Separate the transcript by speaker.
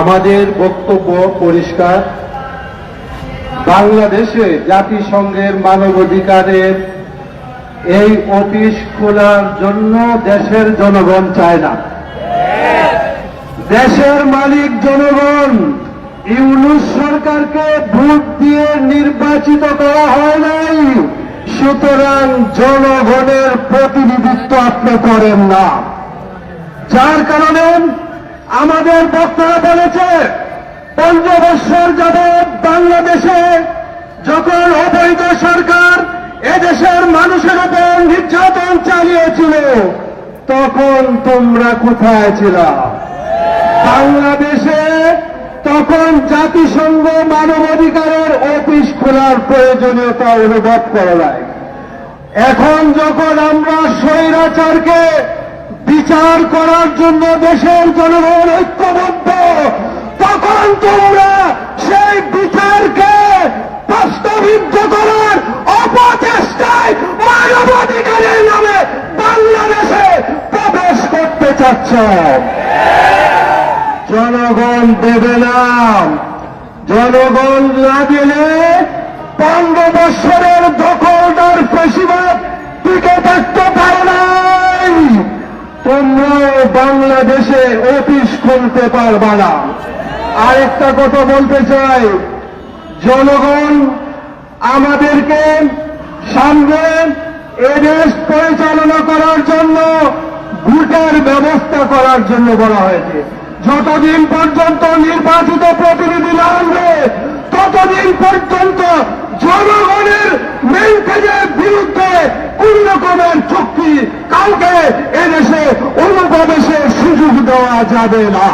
Speaker 1: আমাদের বক্তব্য পরিষ্কার। বাংলাদেশে জাতিসংঘের মানবাধিকারের এই অফিস খোলার জন্য দেশের জনগণ চায় না। দেশের মালিক জনগণ, ইউনুস সরকারকে ভোট দিয়ে নির্বাচিত করা হয় নাই। সুতরাং জনগণের প্রতিনিধিত্ব আপনি করেন না। যার কারণে আমাদের বক্তারা বলেছে পঞ্চবৎসর যাবৎ বাংলাদেশে যখন অবৈধ সরকার এদেশের মানুষের উপর নির্যাতন চালিয়েছিল, তখন তোমরা কোথায় ছিল? বাংলাদেশে তখন জাতিসংঘ মানবাধিকারের অফিস খোলার প্রয়োজনীয়তা অনুভব করা এখন যখন আমরা স্বৈরাচারকে বিচার করার জন্য দেশের জনগণ ঐক্যবদ্ধ, তখন তোমরা সেই বিচারকে বাস্তবিত করার অপচেষ্টায় মানবাধিকারের নামে বাংলাদেশে প্রবেশ করতে চাচ্ছ। জনগণ দেবে না। জনগণ না দিলে বাংলাদেশে অফিস খুলতে পারবা না। আরেকটা কথা বলতে চাই, জনগণ আমাদেরকে সামনে এদেশ পরিচালনা করার জন্য ভোটের ব্যবস্থা করার জন্য বলা হয়েছে। যতদিন পর্যন্ত নির্বাচিত প্রতিনিধি না আনবে ততদিন পর্যন্ত জনগণের মেনটেনের বিরুদ্ধে কোন রকমের চুক্তি কাউকে এদেশে সুযোগ দেওয়া যাবে না।